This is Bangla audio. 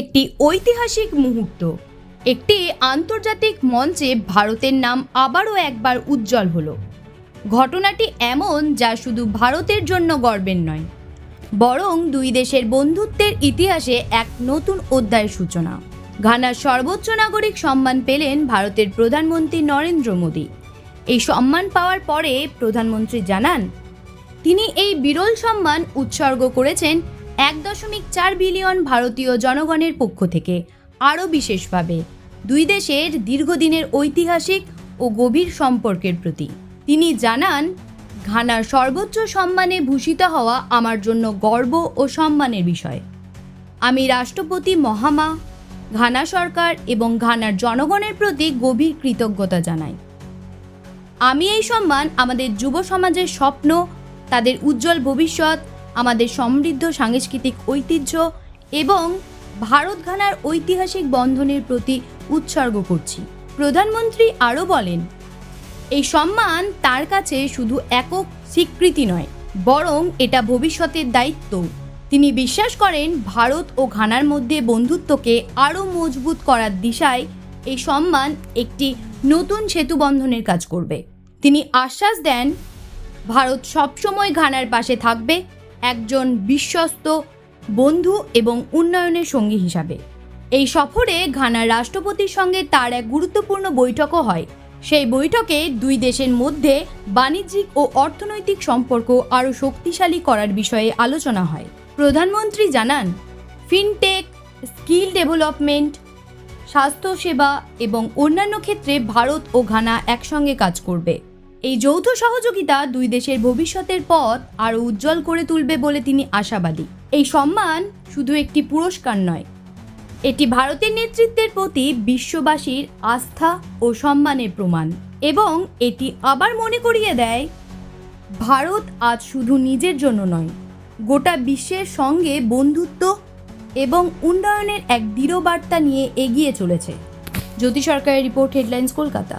একটি ঐতিহাসিক মুহূর্ত। একটি আন্তর্জাতিক মঞ্চে ভারতের নাম আবারও একবার উজ্জ্বল হলো। ঘটনাটি এমন যা শুধু ভারতের জন্য গর্বের নয়, বরং দুই দেশের বন্ধুত্বের ইতিহাসে এক নতুন অধ্যায়ের সূচনা। ঘানার সর্বোচ্চ নাগরিক সম্মান পেলেন ভারতের প্রধানমন্ত্রী নরেন্দ্র মোদী। এই সম্মান পাওয়ার পরে প্রধানমন্ত্রী জানান, তিনি এই বিরল সম্মান উৎসর্গ করেছেন এক দশমিক চার বিলিয়ন ভারতীয় জনগণের পক্ষ থেকে, আরও বিশেষভাবে, দুই দেশের দীর্ঘদিনের ঐতিহাসিক ও গভীর সম্পর্কের প্রতি। তিনি জানান, ঘানার সর্বোচ্চ সম্মানে ভূষিত হওয়া আমার জন্য গর্ব ও সম্মানের বিষয়। আমি রাষ্ট্রপতি মহামা, ঘানা সরকার এবং ঘানার জনগণের প্রতি গভীর কৃতজ্ঞতা জানাই। আমি এই সম্মান আমাদের যুব সমাজের স্বপ্ন, তাদের উজ্জ্বল ভবিষ্যৎ আমাদের সমৃদ্ধ সাংস্কৃতিক ঐতিহ্য এবং ভারত ঘানার ঐতিহাসিক বন্ধনের প্রতি উৎসর্গ করছি। প্রধানমন্ত্রী আরও বলেন, এই সম্মান তার কাছে শুধু একক স্বীকৃতি নয়, বরং এটা ভবিষ্যতের দায়িত্ব। তিনি বিশ্বাস করেন ভারত ও ঘানার মধ্যে বন্ধুত্বকে আরও মজবুত করার দিশায় এই সম্মান একটি নতুন সেতু বন্ধনের কাজ করবে। তিনি আশ্বাস দেন, ভারত সবসময় ঘানার পাশে থাকবে একজন বিশ্বস্ত বন্ধু এবং উন্নয়নের সঙ্গী হিসাবে। এই সফরে ঘানার রাষ্ট্রপতির সঙ্গে তার এক গুরুত্বপূর্ণ বৈঠকও হয়। সেই বৈঠকে দুই দেশের মধ্যে বাণিজ্যিক ও অর্থনৈতিক সম্পর্ক আরও শক্তিশালী করার বিষয়ে আলোচনা হয়। প্রধানমন্ত্রী জানান, ফিনটেক, স্কিল ডেভেলপমেন্ট, স্বাস্থ্যসেবা এবং অন্যান্য ক্ষেত্রে ভারত ও ঘানা একসঙ্গে কাজ করবে। এই যৌথ সহযোগিতা দুই দেশের ভবিষ্যতের পথ আরও উজ্জ্বল করে তুলবে বলে তিনি আশাবাদী। এই সম্মান শুধু একটি পুরস্কার নয়, এটি ভারতের নেতৃত্বের প্রতি বিশ্ববাসীর আস্থা ও সম্মানের প্রমাণ এবং এটি আবার মনে করিয়ে দেয়, ভারত আজ শুধু নিজের জন্য নয়, গোটা বিশ্বের সঙ্গে বন্ধুত্ব এবং উন্নয়নের এক দৃঢ় বার্তা নিয়ে এগিয়ে চলেছে। জ্যোতি সরকারের রিপোর্ট, হেডলাইন্স, কলকাতা।